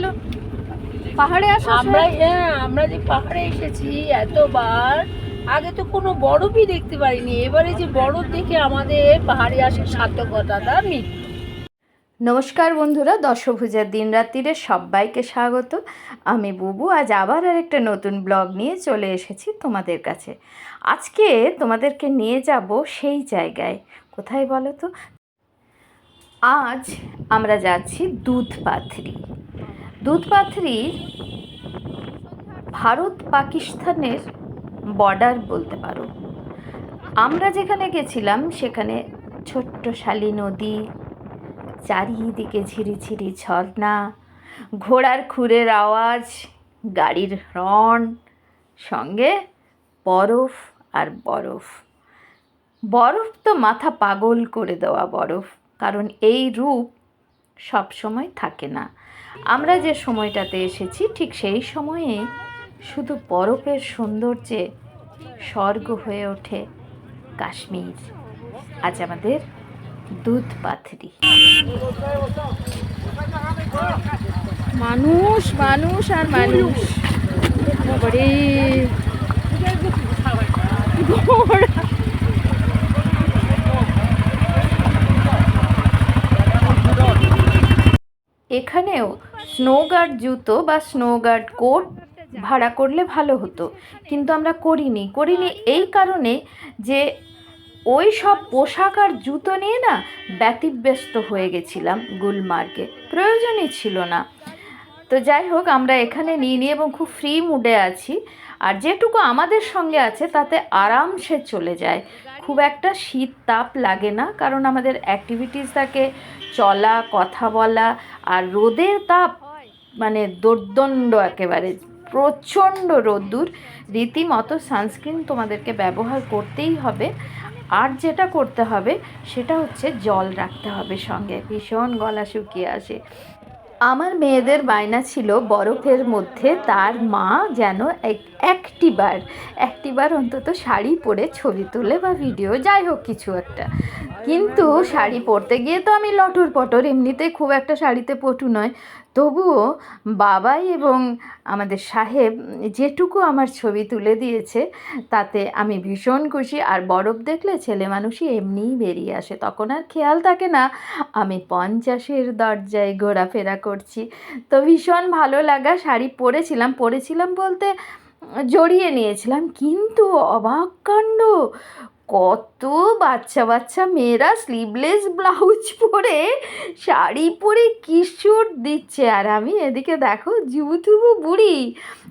বলো পাহাড়ে আসা আমরা হ্যাঁ আমরা যে পাহাড়ে এসেছি এতবার আগে তো কোনো বরফই দেখতে পারিনি। এবারে যে বরফ দেখে আমাদের পাহাড়ে আসার সার্থকতাটা মিথ্যে। নমস্কার বন্ধুরা দশভুজার দিন রাত্রিরে সবাইকে স্বাগত। আমি বুবু আজ আবার আর একটা নতুন ব্লগ নিয়ে চলে এসেছি তোমাদের কাছে। আজকে তোমাদেরকে নিয়ে যাব সেই জায়গায়। কোথায় বলো তো? আজ আমরা যাচ্ছি দুধপাথরি। দুধপাথরি ভারত পাকিস্তানের বর্ডার বলতে পারো। আমরা যেখানে গেছিলাম, সেখানে ছোট্ট শালি নদী, চারিদিকে ঝিরিঝিরি ঝর্ণা, ঘোড়ার খুরের আওয়াজ, গাড়ির হর্ন, সঙ্গে বরফ আর বরফ। বরফ তো মাথা পাগল করে দেওয়া বরফ, কারণ এই রূপ সব সময় থাকে না। আমরা যে সময়টাতে এসেছি ঠিক সেই সময়ে শুধু বরফের সৌন্দর্যে স্বর্গ হয়ে ওঠে কাশ্মীর। আজ আমাদের দুধ পাথরি। মানুষ মানুষ আর মানুষ। ঘোড়া। এখানেও স্নো গার্ড জুতো বা স্নো গার্ড কোট ভাড়া করলে ভালো হতো। কিন্তু আমরা করিনি। করিনি এই কারণে যে ওই সব পোশাক আর জুতো নিয়ে না ব্যতিব্যস্ত হয়ে গেছিলাম গুলমার্গে। প্রয়োজনই ছিল না। তো যাই হোক, আমরা এখানে নিয়ে নিই এবং খুব ফ্রি মুডে আছি। আর যেটুকু আমাদের সঙ্গে আছে, তাতে আরামসে চলে যায়। খুব একটা শীত তাপ লাগে না, কারণ আমাদের অ্যাক্টিভিটিস থাকে চলা, কথা বলা আর রোদের তাপ মানে দোর্দণ্ড একেবারে, প্রচণ্ড রোদ্দুর। রীতিমতো সানস্ক্রিন তোমাদেরকে ব্যবহার করতেই হবে। আর যেটা করতে হবে সেটা হচ্ছে জল রাখতে হবে সঙ্গে, ভীষণ গলা শুকিয়ে আসে। আমার মেয়েদের বায়না ছিল বরফের মধ্যে তার মা যেন এক- একটিবার একটিবার অন্তত শাড়ি পরে ছবি তুলে বা ভিডিও, যাই হোক কিছু একটা। কিন্তু শাড়ি পরতে গিয়ে তো আমি লটর পটর, এমনিতে খুব একটা শাড়িতে পটু নয়। তবুও বাবাই এবং আমাদের সাহেব যেটুকু আমার ছবি তুলে দিয়েছে, তাতে আমি ভীষণ খুশি। আর বরফ দেখলে ছেলে মানুষই এমনিই বেরিয়ে আসে। তখন আর খেয়াল থাকে না, আমি পঞ্চাশের দরজায় ঘোরাফেরা করছি। তো ভীষণ ভালো লাগা, শাড়ি পরেছিলাম। পরেছিলাম বলতে জড়িয়ে নিয়েছিলাম। কিন্তু অবাক কাণ্ড কত বাচ্চা বাচ্চা মেয়েরা স্লিভলেস ব্লাউজ পরে শাড়ি পরে কিশোর দিচ্ছে। আর আমি এদিকে দেখো জুবুথুবু বুড়ি।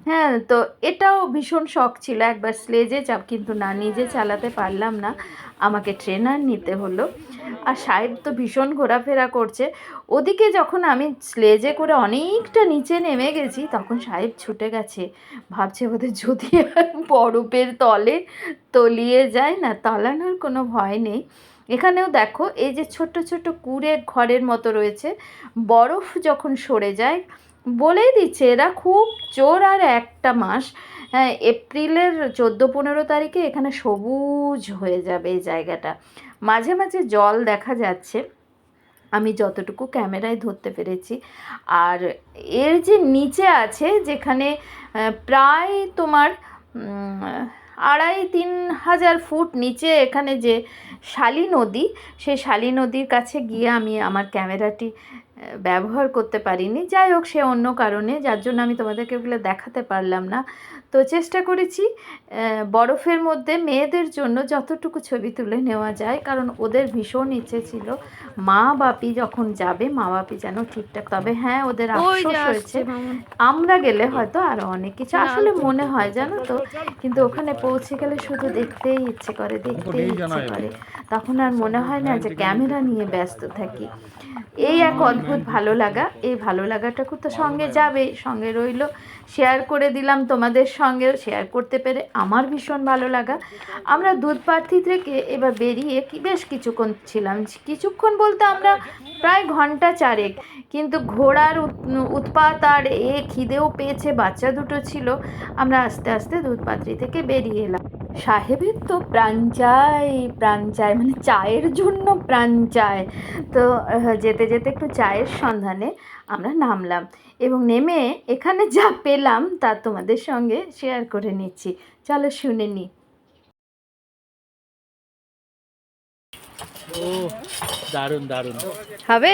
হ্যাঁ তো এটাও ভীষণ শখ ছিল। একবার স্লেজে চাপ কিন্তু না, নিজে চালাতে পারলাম না। আমাকে ট্রেনার নিতে হলো। আর সাহেব তো ভীষণ ঘোরাফেরা করছে। ওদিকে যখন আমি স্লেজে করে অনেকটা নিচে নেমে গেছি, তখন সাহেব ছুটে গেছে। ভাবছে বোধহয় যদি বরফের তলে তলিয়ে যায় না, তলানোর কোনো ভয় নেই। এখানেও দেখো, এই যে ছোট ছোট কুড়ে ঘরের মতো রয়েছে। বরফ যখন সরে যায়, বলেই দিচ্ছে এরা খুব জোর আর একটা মাস হ্যাঁ এপ্রিলের চোদ্দ পনেরো তারিখে এখানে সবুজ হয়ে যাবে এই জায়গাটা। মাঝে মাঝে জল দেখা যাচ্ছে। আমি যতটুকু ক্যামেরায় ধরতে পেরেছি। আর এর যে নিচে আছে, যেখানে প্রায় তোমার আড়াই তিন হাজার ফুট নিচে এখানে যে শালী নদী সেই শালী নদীর কাছে গিয়ে আমি আমার ক্যামেরাটি ব্যবহার করতে পারিনি। যাই হোক সে অন্য কারণে যার জন্য আমি তোমাদেরকে ওগুলো দেখাতে পারলাম না। তো চেষ্টা করেছি বরফের মধ্যে মেয়েদের জন্য যতটুকু ছবি তুলে নেওয়া যায় কারণ ওদের ভীষণ ইচ্ছে ছিল। মা বাপি যখন যাবে মা বাপি যেন ঠিকঠাক তবে হ্যাঁ ওদের আফসোস হয়েছে। আমরা গেলে হয়তো আরও অনেক কিছু। আসলে মনে হয় জানো তো? কিন্তু ওখানে পৌঁছে গেলে শুধু দেখতেই ইচ্ছে করে দেখতেই ইচ্ছে করে। তখন আর মনে হয় না যে ক্যামেরা নিয়ে ব্যস্ত থাকি। এই এক অদ্ভুত ভালো লাগা। এই ভালো লাগাটুকু তো সঙ্গে যাবে সঙ্গে রইল। শেয়ার করে দিলাম তোমাদের সঙ্গে শেয়ার করতে পেরে আমার ভীষণ ভালো লাগা। আমরা দুধ প্রার্থী থেকে এবার বেরিয়ে বেশ কিছুক্ষণ ছিলাম। কিছুক্ষণ বলতে আমরা প্রায় ঘণ্টা চারেক। কিন্তু ঘোড়ার উৎপাত আর এ খিদেও পেয়েছে বাচ্চা দুটো ছিল। আমরা আস্তে আস্তে দুধ দুধপাত্রি থেকে বেরিয়ে এলাম। সাহেবের তো প্রাণ চায় প্রাণ চায় মানে চায়ের জন্য প্রাণ চায় তো যেতে যেতে একটু চায়ের সন্ধানে আমরা নামলাম এবং নেমে এখানে যা পেলাম তা তোমাদের সঙ্গে শেয়ার করে নিচ্ছি। চলো শুনে নি। দারুণ দারুণ। খাবে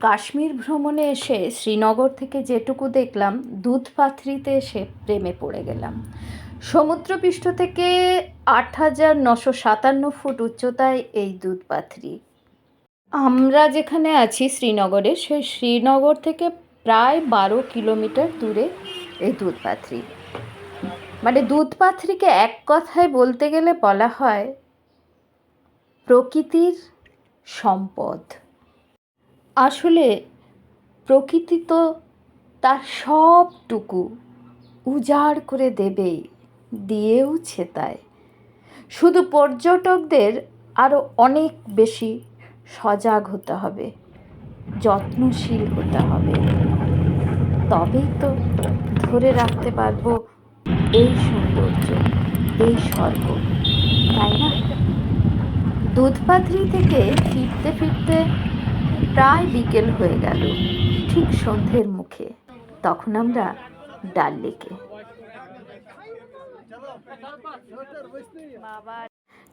কাশ্মীর ভ্রমণে এসে শ্রীনগর থেকে যেটুকু দেখলাম দুধ পাথরিতে এসে প্রেমে পড়ে গেলাম। সমুদ্রপৃষ্ঠ থেকে আট হাজার নশো সাতান্ন ফুট উচ্চতায় এই দুধ পাথরি আমরা যেখানে আছি শ্রীনগরে সেই শ্রীনগর থেকে প্রায় বারো কিলোমিটার দূরে এই দুধ পাথরি মানে দুধ পাথরিকে এক কথায় বলতে গেলে বলা হয় প্রকৃতির সম্পদ। আসলে প্রকৃতি তো তার সবটুকু উজাড় করে দেবেই, দিয়েওছে তাই। শুধু পর্যটকদের আরও অনেক বেশি সজাগ হতে হবে, যত্নশীল হতে হবে। তবেই তো ধরে রাখতে পারব এই সৌন্দর্য, এই স্বর্গ, তাই না? দুধপাথরি থেকে ফিরতে ফিরতে প্রায় বিকেল হয়ে গেল, ঠিক সন্ধ্যের মুখে। তখন আমরা ডাল লেকে।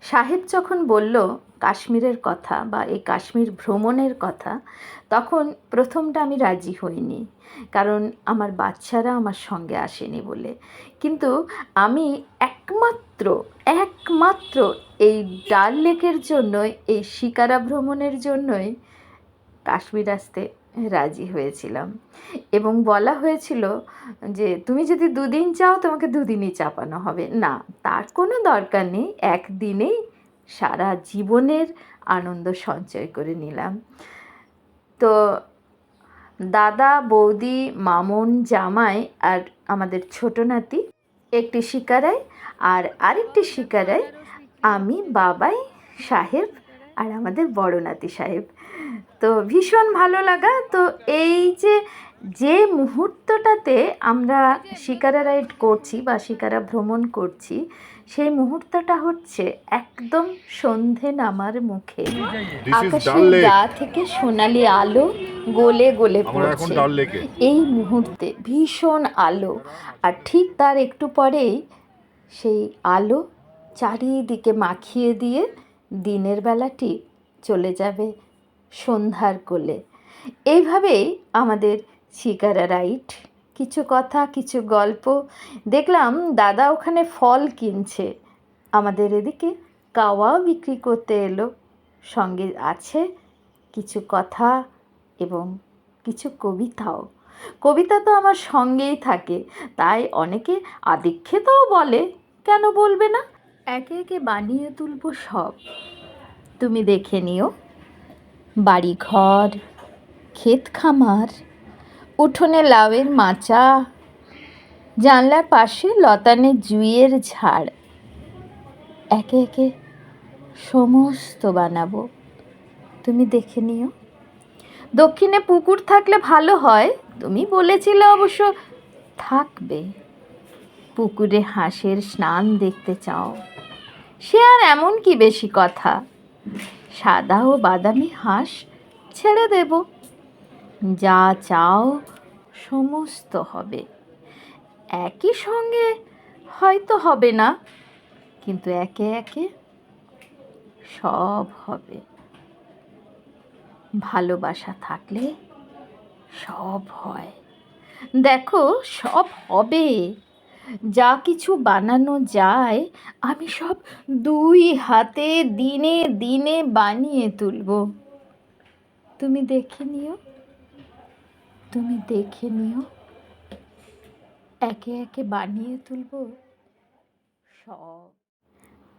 সাহেব যখন বলল কাশ্মীরের কথা বা এই কাশ্মীর ভ্রমণের কথা, তখন প্রথমটা আমি রাজি হইনি, কারণ আমার বাচ্চারা আমার সঙ্গে আসেনি বলে। কিন্তু আমি একমাত্র একমাত্র এই ডাল লেকের জন্যই, এই শিকারা ভ্রমণের জন্যই কাশ্মীর আসতে রাজি হয়েছিলাম। এবং বলা হয়েছিল যে, তুমি যদি দুদিন চাও, তোমাকে দুদিনই চাপানো হবে। না, তার কোনো দরকার নেই। একদিনেই সারা জীবনের আনন্দ সঞ্চয় করে নিলাম। তো, দাদা, বৌদি, মামুন, জামাই আর আমাদের ছোট নাতি একটি শিকারায় আর আরেকটি শিকারায় আমি বাবাই সাহেব আর আমাদের বড় নাতি সাহেব। তো ভীষণ ভালো লাগা। তো এই যে যে মুহূর্তটাতে আমরা শিকারা রাইড করছি বা শিকারা ভ্রমণ করছি সেই মুহূর্তটা হচ্ছে একদম সন্ধে নামার মুখে। আকাশের গা থেকে সোনালি আলো গলে গলে পড়ছে। এই মুহূর্তে ভীষণ আলো। আর ঠিক তার একটু পরেই সেই আলো চারিদিকে মাখিয়ে দিয়ে দিনের বেলাটি চলে যাবে সন্ধ্যার কোলে। এইভাবেই আমাদের শিকারা রাইট। কিছু কথা, কিছু গল্প। দেখলাম দাদা ওখানে ফল কিনছে। আমাদের এদিকে কাওয়াও বিক্রি করতে এলো। সঙ্গে আছে কিছু কথা এবং কিছু কবিতাও। কবিতা তো আমার সঙ্গেই থাকে, তাই অনেকে আদিক্ষেতাও বলে, কেন বলবে না? একে একে বানিয়ে তুলবো সব। তুমি দেখে নিও। বাড়ি ঘর ক্ষেত খামার উঠোনে লাউয়ের মাচা, জানলার পাশে লতানে জুইয়ের ঝাড়। একে একে সমস্ত বানাবো। তুমি দেখে নিও। দক্ষিণে পুকুর থাকলে ভালো হয়। তুমি বলেছিলে অবশ্য থাকবে। পুকুরে হাঁসের স্নান দেখতে চাও। সে আর এমন কি বেশি কথা? সাদা ও বাদামি হাঁস ছেড়ে দেব। যা চাও সমস্ত হবে। একই সঙ্গে হয়তো হবে না, কিন্তু একে একে সব হবে। ভালোবাসা থাকলে সব হয়। দেখো, সব হবে। যা কিছু বানানো যায়, আমি সব দুই হাতে দিনে দিনে বানিয়ে তুলব। তুমি দেখে নিও। তুমি দেখে নিও। একে একে বানিয়ে তুলব সব।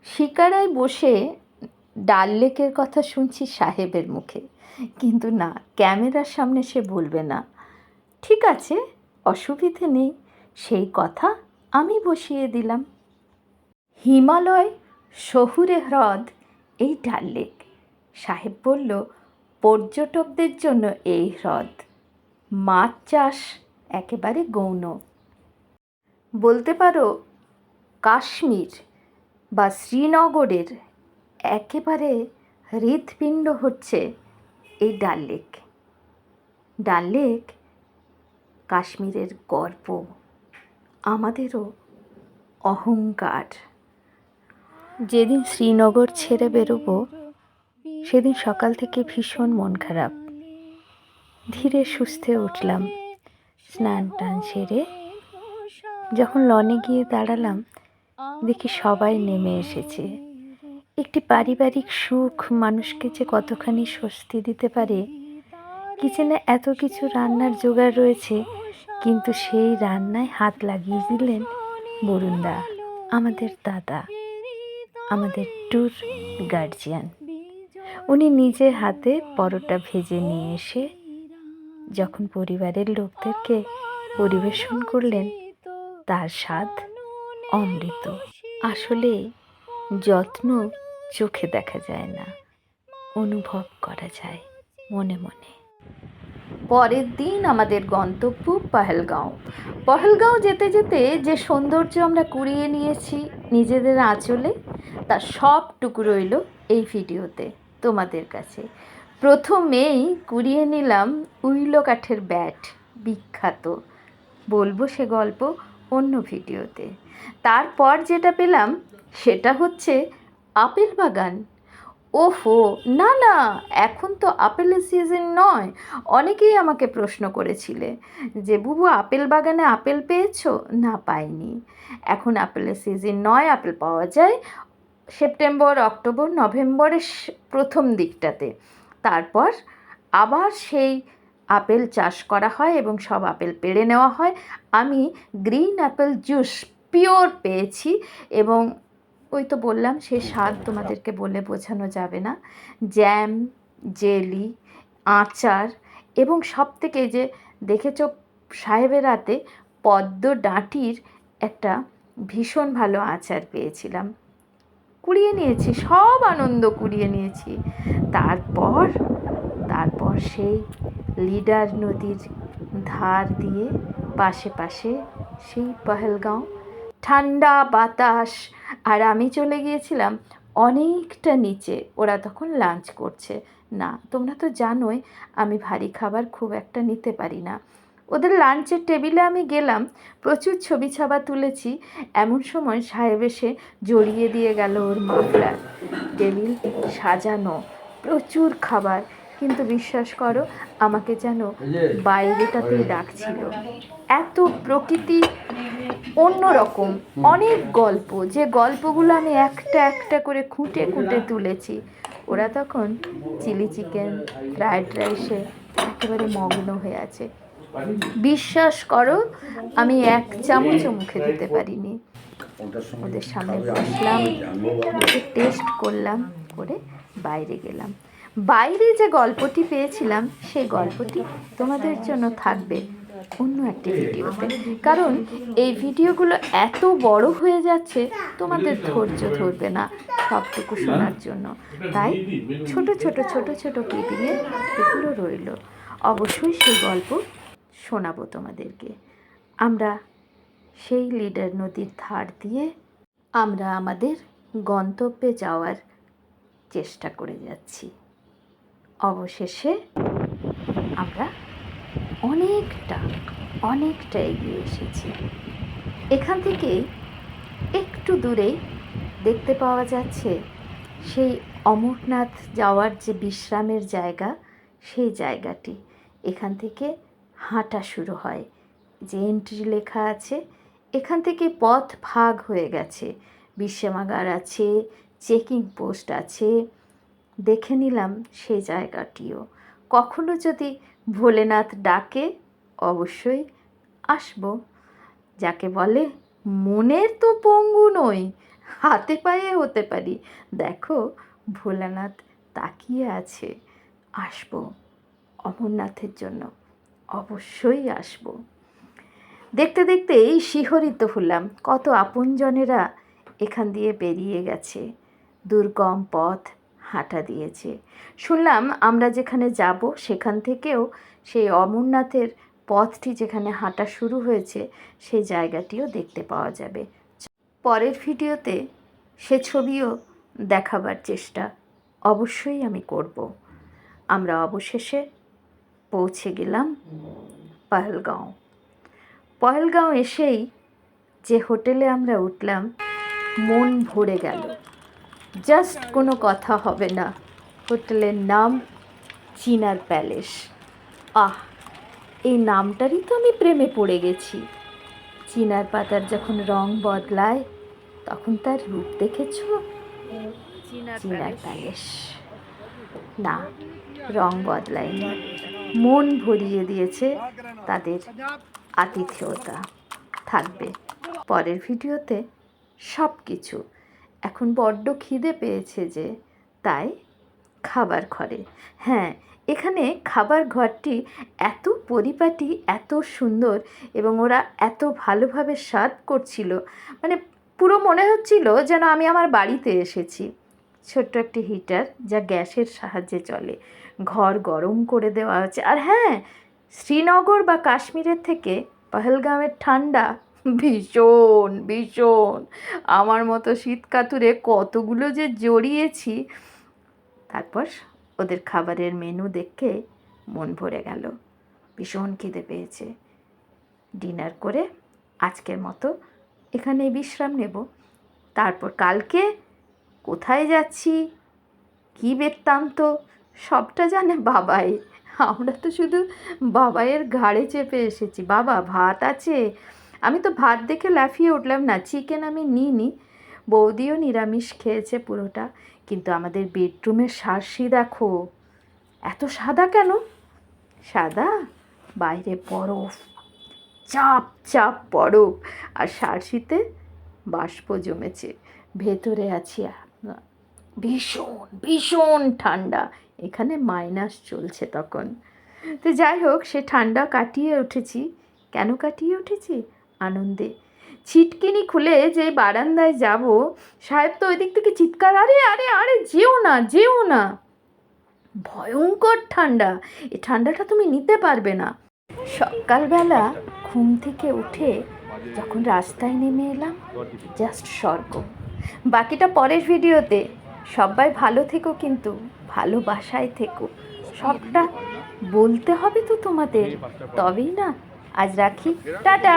শিকারায় বসে ডাল লেকের কথা শুনছি সাহেবের মুখে। কিন্তু না, ক্যামেরার সামনে সে বলবে না, ঠিক আছে, অসুবিধে নেই, সেই কথা আমি বসিয়ে দিলাম। হিমালয় শহুরে হ্রদ, এই ডাল লেক। সাহেব বলল, পর্যটকদের জন্য এই হ্রদ। মাছ চাষ একেবারে গৌণ। বলতে পারো, কাশ্মীর বা শ্রীনগরের একেবারে হৃৎপিণ্ড হচ্ছে এই ডাল লেক। ডাল লেক কাশ্মীরের গর্ব, আমাদেরও অহংকার। যেদিন শ্রীনগর ছেড়ে বেরোবো, সেদিন সকাল থেকে ভীষণ মন খারাপ। ধীরে সুস্থে উঠলাম। স্নান টান সেরে যখন লনে গিয়ে দাঁড়ালাম, দেখি সবাই নেমে এসেছে। একটি পারিবারিক সুখ মানুষকে যে কতখানি স্বস্তি দিতে পারে কিচেনে এত কিছু রান্নার জোগাড় রয়েছে, কিন্তু সেই রান্নায় হাত লাগিয়ে দিলেন বরুণদা, আমাদের দাদা, আমাদের ট্যুর গার্জিয়ান। উনি নিজে হাতে পরোটা ভেজে নিয়ে এসে যখন পরিবারের লোকদেরকে পরিবেশন করলেন, তার স্বাদ অমৃত। আসলে যত্ন চোখে দেখা যায় না, অনুভব করা যায় মনে মনে। পরের দিন আমাদের গন্তব্য পহেলগাঁও। পহেলগাঁও যেতে যেতে যে সৌন্দর্য আমরা কুড়িয়ে নিয়েছি নিজেদের আঁচলে তার সবটুকু রইল এই ভিডিওতে তোমাদের কাছে। প্রথমেই কুড়িয়ে নিলাম উইলো কাঠের ব্যাট, বিখ্যাত। বলব সে গল্প অন্য ভিডিওতে। তারপর যেটা পেলাম, সেটা হচ্ছে আপেল বাগান। ওফো না না, এখন তো আপেলের সিজন নয়। অনেকেই আমাকে প্রশ্ন করেছিলে যে, বুবু, আপেল বাগানে আপেল পেয়েছ? না, পাইনি। এখন আপেলের সিজন নয়, আপেল পাওয়া যায় সেপ্টেম্বর, অক্টোবর, নভেম্বরের প্রথম দিকটাতে। তারপর আবার সেই আপেল চাষ করা হয় এবং সব আপেল পেড়ে নেওয়া হয়। আমি গ্রিন অ্যাপেল জুস পিওর পেয়েছি এবং ওই তো বললাম সেই স্বাদ তোমাদেরকে বলে বোঝানো যাবে না। জ্যাম, জেলি, আচার এবং সব থেকে যে দেখেছ সাহেবের হাতে পদ্ম ডাঁটির একটা ভীষণ ভালো আচার পেয়েছিলাম। কুড়িয়ে নিয়েছি, সব আনন্দ কুড়িয়ে নিয়েছি। তারপর তারপর সেই লিডার নদীর ধার দিয়ে পাশে পাশে সেই পহেলগাঁও, ঠান্ডা বাতাস, আর আমি চলে গিয়েছিলাম অনেকটা নিচে, ওরা তখন লাঞ্চ করছে। না, তোমরা তো জানোই, আমি ভারী খাবার খুব একটা নিতে পারি না। ওদের লাঞ্চের টেবিলে আমি গেলাম, প্রচুর ছবি ছাবা তুলেছি, এমন সময় সাহেব এসে জড়িয়ে দিয়ে গেল ওর মাফলার। টেবিল সাজানো, প্রচুর খাবার, কিন্তু বিশ্বাস করো, আমাকে যেন বাইরেটাতেই ডাকছিল। এত প্রকৃতি অন্যরকম, অনেক গল্প, যে গল্পগুলো আমি একটা একটা করে খুঁটে খুঁটে তুলেছি। ওরা তখন চিলি চিকেন ফ্রায়েড রাইসে একেবারে মগ্ন হয়ে আছে। বিশ্বাস করো আমি এক চামচও মুখে দিতে পারিনি। ওদের সামনে বসলাম টেস্ট করলাম করে বাইরে গেলাম। বাইরে যে গল্পটি পেয়েছিলাম সেই গল্পটি তোমাদের জন্য থাকবে অন্য একটি ভিডিওতে। কারণ এই ভিডিওগুলো এত বড় হয়ে যাচ্ছে তোমাদের ধৈর্য ধরবে না সবটুকু শোনার জন্য। তাই ছোট ছোট ছোট ছোট ক্লিপিংয়ে এগুলো রইল। অবশ্যই সেই গল্প শোনাবো তোমাদেরকে। আমরা সেই লিডার নদীর ধার দিয়ে আমরা আমাদের গন্তব্যে যাওয়ার চেষ্টা করে যাচ্ছি। অবশেষে আমরা অনেকটা অনেকটা এগিয়ে এসেছি। এখান থেকে একটু দূরেই দেখতে পাওয়া যাচ্ছে সেই অমরনাথ যাওয়ার যে বিশ্রামের জায়গা, সেই জায়গাটি। এখান থেকে হাঁটা শুরু হয়। যে এন্ট্রি লেখা আছে, এখান থেকে পথ ভাগ হয়ে গেছে। বিশ্রামাগার আছে চেকিং পোস্ট আছে। দেখে নিলাম সেই জায়গাটিও। কখনো যদি ভোলেনাথ ডাকে, অবশ্যই আসব। যাকে বলে, মনের তো পঙ্গু নই, হাতে পায়ে হতে পারি। দেখো, ভোলানাথ তাকিয়ে আছে। আসব অমরনাথের জন্য। অবশ্যই আসব। দেখতে দেখতে এই শিহরিত হলাম, কত আপনজনেরা এখান দিয়ে বেরিয়ে গেছে, দুর্গম পথ হাঁটা দিয়েছে। শুনলাম আমরা যেখানে যাব সেখান থেকেও সেই অমরনাথের পথটি যেখানে হাঁটা শুরু হয়েছে, সেই জায়গাটিও দেখতে পাওয়া যাবে। পরের ভিডিওতে সে ছবিও দেখাবার চেষ্টা অবশ্যই আমি করব। আমরা অবশেষে পৌঁছে গেলাম পহলগাঁও। পহলগাঁও এসেই যে হোটেলে আমরা উঠলাম মন ভরে গেল। জাস্ট কোনো কথা হবে না। হোটেলের নাম চিনার প্যালেস। আহ এই নামটারই তো আমি প্রেমে পড়ে গেছি। চিনার পাতার যখন রং বদলায় তখন তার রূপ দেখেছ? চিনার প্যালেস। না রং বদলায়নি। মন ভরিয়ে দিয়েছে তাদের আতিথেয়তা। থাকবে। পরের ভিডিওতে সব কিছু এখন বড্ড খিদে পেয়েছে যে, তাই খাবার ঘরে। হ্যাঁ এখানে খাবার ঘরটি এত পরিপাটি, এত সুন্দর এবং ওরা এত ভালোভাবে স্বাদ করছিল। মানে পুরো মনে হচ্ছিল যেন আমি আমার বাড়িতে এসেছি। ছোট্ট একটি হিটার যা গ্যাসের সাহায্যে চলে। ঘর গরম করে দেওয়া হচ্ছে আর হ্যাঁ শ্রীনগর বা কাশ্মীরের থেকে পহলগামের ঠান্ডা ভীষণ ভীষণ। আমার মতো শীতকাতুরে কতগুলো যে জড়িয়েছি। তারপর ওদের খাবারের মেনু দেখে মন ভরে গেল। ভীষণ খিদে পেয়েছে। ডিনার করে আজকের মতো এখানে বিশ্রাম নেব। তারপর কালকে কোথায় যাচ্ছি? কী বৃত্তান্ত সবটা জানে বাবাই। আমরা তো শুধু বাবাইয়ের ঘাড়ে চেপে এসেছি। বাবা, ভাত আছে? আমি তো ভাত দেখে লাফিয়ে উঠলাম না। চিকেন আমি নিইনি। বৌদিও নিরামিষ খেয়েছে পুরোটা। কিন্তু আমাদের বেডরুমের সারসি দেখো। এত সাদা কেন? সাদা? বাইরে বরফ। চাপ চাপ বরফ। আর সারসিতে বাষ্প জমেছে। ভেতরে আছি ভীষণ ভীষণ ঠান্ডা। এখানে মাইনাস চলছে তখন। তো যাই হোক, সে ঠান্ডা কাটিয়ে উঠেছি। কেন কাটিয়ে উঠেছি? আনন্দে। ছিটকিনি খুলে যে বারান্দায় যাব, সাহেব তো ওই দিক থেকে চিৎকার, আরে আরে আরে, যেও না যেও না। ভয়ঙ্কর ঠান্ডা। এই ঠান্ডাটা তুমি নিতে পারবে না। সকালবেলা ঘুম থেকে উঠে যখন রাস্তায় নেমে এলাম জাস্ট স্বর্গ। বাকিটা পরের ভিডিওতে সবাই ভালো থেকো কিন্তু। ভালোবাসায় থেকো। সবটা বলতে হবে তো তোমাদের। তবেই না আজ রাখি। টাটা!